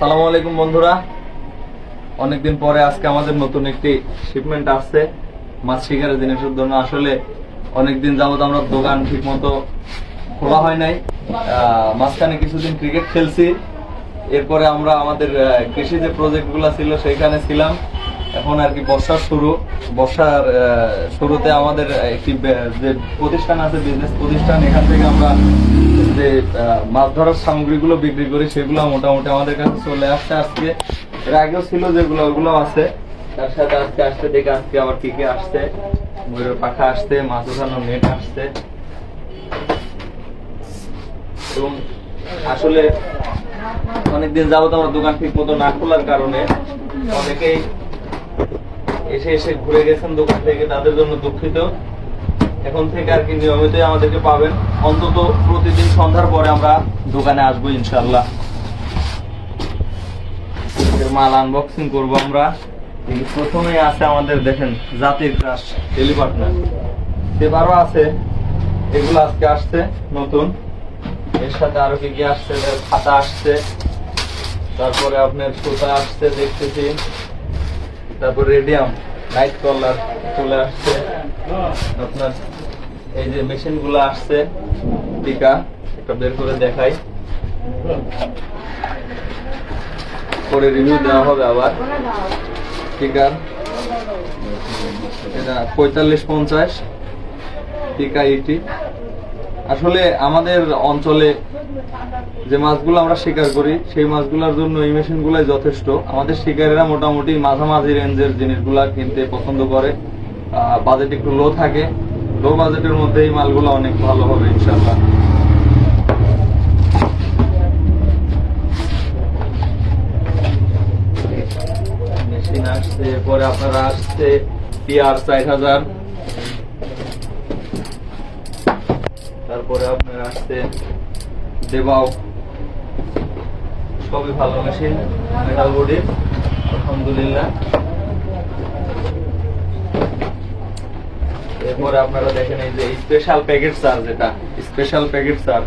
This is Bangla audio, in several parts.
আসসালামু আলাইকুম, বন্ধুরা। অনেকদিন পরে আজকে আমাদের নতুন একটি শিপমেন্ট আসছে, মাছ শিকারের জিনিসের জন্য আসলে অনেকদিন যাবত আমরা দোকান ঠিক মতো খোলা হয় নাই। মাঝখানে কিছুদিন ক্রিকেট খেলছি। এরপরে আমরা আমাদের কৃষি যে প্রজেক্টগুলো ছিল, সেইখানে ছিলাম। এখন আর কি বর্ষার শুরু। বর্ষার শুরুতে আমাদের একটি যে প্রতিষ্ঠান আছে বিজনেস প্রতিষ্ঠান, এখান থেকে আমরা যে মাছ ধরার সামগ্রীগুলো বিক্রি করি, সেগুলো মোটামুটি আমাদের কাছে চলে আসছে আজকে। এর আগেও ছিল যেগুলো, ওগুলো আছে। তার সাথে আজকে আসতে দেখে আজকে আবার কি কি আসছে। ময়ূরের পাখা আসছে, মাছ ওঠানোর নেট আসছে। এবং আসলে অনেকদিন যাবত আমার দোকান ঠিক মতো না খোলার কারণে অনেকেই এসে এসে ঘুরে গেছেন দোকান থেকে, তাদের জন্য দুঃখিত। এখন থেকে আর কি নিয়মিতই আমাদেরকে পাবেন। অন্তত প্রতিদিন সন্ধ্যার পরে আমরা দোকানে আসব ইনশাল্লাহ মাল আনবক্সিং করব আমরা। প্রথমে আছে আমাদের, দেখেন, জাতির ক্রাশ টেলি এবারও আছে, এগুলো আজকে আসছে, নতুন। এর সাথে আরও কি কি আসছে? খাতা আসছে, তারপরে আপনার সুতা আসছে, দেখতেছি। তারপর রেডিয়াম নাইট কলার চলে আসছে। আপনার এই যে মেশিনগুলো আসছে, টিকা একটা বের করে দেখাই। পরে রিভিউ দেওয়া হবে আবার। টিকার এটা পঁয়তাল্লিশ পঞ্চাশ। টিকা ইটি আসলে আমাদের অঞ্চলে যে মাছগুলো আমরা শিকার করি, সেই মাছগুলোর জন্য এই মেশিনগুলাই যথেষ্ট। আমাদের শিকারীরা মোটামুটি মাঝামাঝি রেঞ্জের জিনিসগুলা কিনতে পছন্দ করে। বাজেট একটু লো থাকে। লো বাজেটের মধ্যে এই মালগুলো অনেক ভালো হবে ইনশাল্লাহ মেশিন আসছে, পরে আপনারা আসছে পিআর ষাট হাজার। তারপরে আপনার আসছে দেবাও। সবই ভালো মেশিন মেটাল বডির আলহামদুলিল্লাহ। এরপরে আপনারা দেখেন এই যে স্পেশাল প্যাকেট চার্জ যেটা স্পেশাল প্যাকেট চার্জ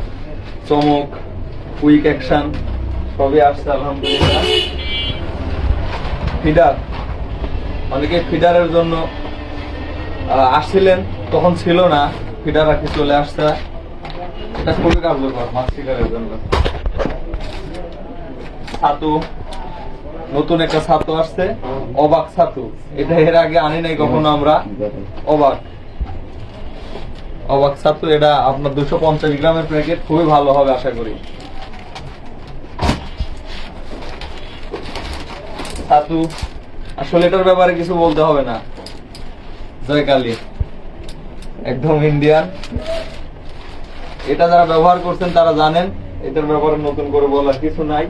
চমক কুইক অ্যাকশন সবই আসছে, আলহামদুলিল্লাহ। ফিডার অনেকে ফিডারের জন্য আসছিলেন, তখন ছিল না। ফিডার কি চলে আসছে এটা খুবই কার্যকর, মাছ শিকারের জন্য। ছাতু, নতুন একটা ছাতু আসছে, অবাক ছাতু। এটা এর আগে আনি নাই কখনো আমরা। অবাক। অবাক ছাতু, এটা আপনার দুশো পঞ্চাশ গ্রামের প্যাকেট, খুবই ভালো হবে আশা করি। ছাতু, আসলে এটার ব্যাপারে কিছু বলতে হবে না। জয় কালী একদম ইন্ডিয়ান এটা যারা ব্যবহার করছেন তারা জানেন, এটার ব্যাপারে নতুন করে বলার কিছু নাই।